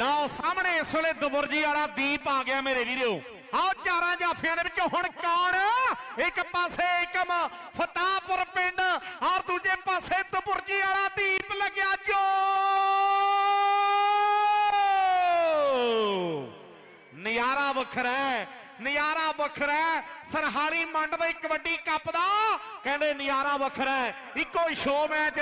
ਇਸ ਵੇਲੇ ਦਬੁਰਜੀ ਵਾਲਾ ਦੀਪ ਆ ਗਿਆ ਮੇਰੇ ਵੀਰੋ। ਆਓ ਚਾਰਾਂ ਜਾਫੀਆਂ ਦੇ ਵਿੱਚੋਂ ਹੁਣ ਕੌਣ? ਇੱਕ ਪਾਸੇ ਏਕਮ ਫਤਾਪੁਰ ਪਿੰਡ ਔਰ ਦੂਜੇ ਪਾਸੇ ਦਬੁਰਜੀ ਵਾਲਾ ਦੀਪ ਲੱਗਿਆ ਜੋ ਨਜ਼ਾਰਾ ਵੱਖਰਾ ਹੈ, ਨਜ਼ਾਰਾ ਵੱਖਰਾ ਹੈ। ਸਰਹਾਲੀ ਮੰਡ ਦੇ ਕਬੱਡੀ ਕੱਪ ਦਾ, ਕਹਿੰਦੇ ਨਜ਼ਾਰਾ ਵੱਖਰਾ ਇੱਕੋ ਹੀ ਸ਼ੋ ਮੈਚ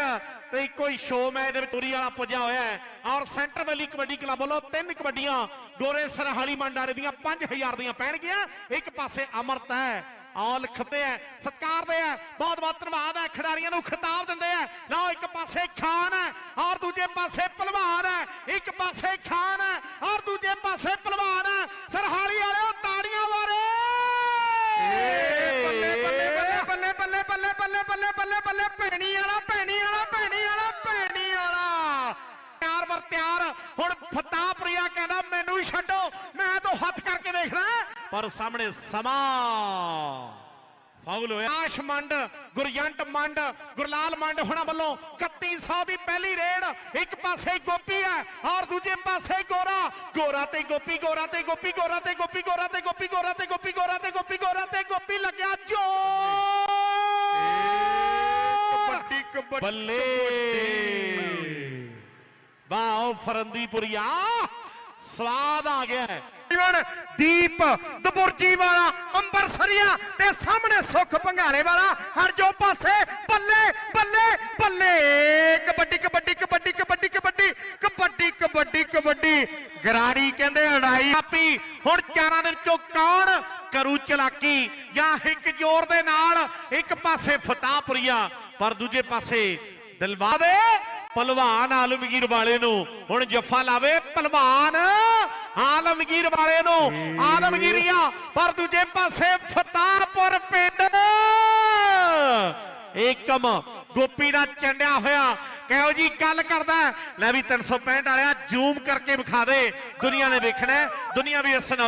ਤੇ ਇੱਕੋ ਹੀ ਸ਼ੋ ਮੈਚ ਦੇ ਵਿੱਚ ਤੁਰੀ ਵਾਲਾ ਪੁੱਜਿਆ ਹੋਇਆ ਹੈ। ਔਰ ਸੈਂਟਰ ਵੈਲੀ ਕਬੱਡੀ ਕਲੱਬ ਵੱਲੋਂ ਤਿੰਨ ਕਬੱਡੀਆਂ ਗੋਰੇ ਸਰਹਾਲੀ ਮੰਡ ਵਾਲੇ ਦੀਆਂ 5000 ਦੀਆਂ ਪੈਣਗੀਆਂ। ਇੱਕ ਪਾਸੇ ਅਮਰਤ ਹੈ ਆਲ ਖੱਤੇ ਹੈ ਸਤਕਾਰ ਦੇ ਹੈ। ਬਹੁਤ ਬਹੁਤ ਧੰਨਵਾਦ ਹੈ ਖਿਡਾਰੀਆਂ ਨੂੰ ਖਿਤਾਬ ਦਿੰਦੇ ਹੈ। ਲਓ ਇੱਕ ਪਾਸੇ ਖਾਨ ਹੈ ਔਰ ਦੂਜੇ ਪਾਸੇ ਪਹਿਲਵਾਨ ਹੈ। ਇੱਕ ਪਾਸੇ ਖਾਨ ਹੈ ਔਰ ਦੂਜੇ ਪਾਸੇ ਪਹਿਲਵਾਨ ਹੈ। ਸਰਹਾਲੀ ਵਾਲਿਓ ਤਾੜੀਆਂ ਮਾਰੇ! ਬੱਲੇ ਬੱਲੇ ਬੱਲੇ ਬੱਲੇ ਬੱਲੇ ਬੱਲੇ ਬੱਲੇ ਬੱਲੇ ਬੱਲੇ ਭੈਣੀ ਵਾਲਾ ਭੈਣੀ ਵਾਲਾ ਭੈਣੀ ਵਾਲਾ ਤਿਆਰ ਵਰ ਤਿਆਰ ਹੁਣ ਫਤਾਪ੍ਰਿਆ ਕਹਿੰਦਾ ਮੈਨੂੰ ਹੀ ਛੱਡੋ ਮੈਂ ਤਾਂ ਹੱਥ ਕਰਕੇ ਦੇਖਣਾ ਪਰ ਸਾਹਮਣੇ ਸਮਾਂ। ਫਾਉਲ ਹੋਇਆ। ਆਸ਼ ਮੰਡ ਗੁਰਜੰਟ ਮੰਡ ਗੁਰਲਾਲ ਮੰਡ ਹੁਣਾਂ ਵੱਲੋਂ 3100 ਦੀ ਪਹਿਲੀ ਰੇਡ। ਇੱਕ ਪਾਸੇ ਗੋਪੀ ਹੈ ਔਰ ਦੂਜੇ ਪਾਸੇ ਗੋਰਾ। ਗੋਰਾ ਤੇ ਗੋਪੀ ਗੋਰਾ ਤੇ ਗੋਪੀ ਗੋਰਾ ਤੇ ਗੋਪੀ ਗੋਰਾ ਤੇ ਗੋਪੀ ਗੋਰਾ ਤੇ ਗੋਪੀ ਗੋਰਾ ਤੇ ਗੋਪੀ ਗੋਰਾ ਤੇ ਗੋਪੀ ਲੱਗਿਆ ਜੋਰ ਕਬੱਡੀ ਕਬੱਡੀ ਬੱਲੇ। ਵਾਓ ਫਰੰਦੀਪੁਰੀਆ। ਸਵਾਦ ਆ ਗਿਆ ਜੀਵਨ ਦੀਪ ਦਬੁਰਜੀ ਵਾਲਾ, ਅੰਬਰਸਰੀਆ ਤੇ ਸਾਹਮਣੇ ਸੁੱਖ ਭੰਗਾਲੇ ਵਾਲਾ, ਹਰ ਜੋ ਪਾਸੇ ਬੱਲੇ ਬੱਲੇ ਬੱਲੇ। ਕਬੱਡੀ ਕਬੱਡੀ ਕਬੱਡੀ ਕਬੱਡੀ ਕਬੱਡੀ ਕਬੱਡੀ ਕਬੱਡੀ ਕਬੱਡੀ। ਗਰਾੜੀ ਕਹਿੰਦੇ ਅੜਾਈ ਆਪੀ, ਹੁਣ ਚਾਰਾਂ ਦੇ ਵਿੱਚੋਂ ਕੌਣ ਕਰੂ ਚਲਾਕੀ? ਜਾਂ ਇੱਕ ਜ਼ੋਰ ਦੇ ਨਾਲ ਇੱਕ ਪਾਸੇ ਫਤਾਪੁਰੀਆ ਪਰ ਦੂਜੇ ਪਾਸੇ ਦਿਲਵਾਵੇ ਪਹਿਲਵਾਨ ਆਲਮਗੀਰ ਵਾਲੇ ਨੂੰ। ਹੁਣ ਜੱਫਾ ਲਾਵੇ ਪਹਿਲਵਾਨ ਆਲਮਗੀਰ ਵਾਲੇ ਨੂੰ। ਆਲਮਗੀਰੀਆ ਪਰ ਦੂਜੇ ਪਾਸੇ ਫਤਾਪੁਰ ਪਿੰਡ। ਏਕਮ ਗੋਪੀ ਦਾ ਚੰਡਿਆ ਹੋਇਆ। ਕਹੋ ਜੀ ਗੱਲ ਕਰਦਾ ਹੈ। ਲੈ ਵੀ 365 ਵਾਲਿਆ ਜ਼ੂਮ ਕਰਕੇ ਵਿਖਾ ਦੇ। ਦੁਨੀਆ ਨੇ ਵੇਖਣਾ ਹੈ, ਦੁਨੀਆ ਵੀ ਇਸ ਨਾਲ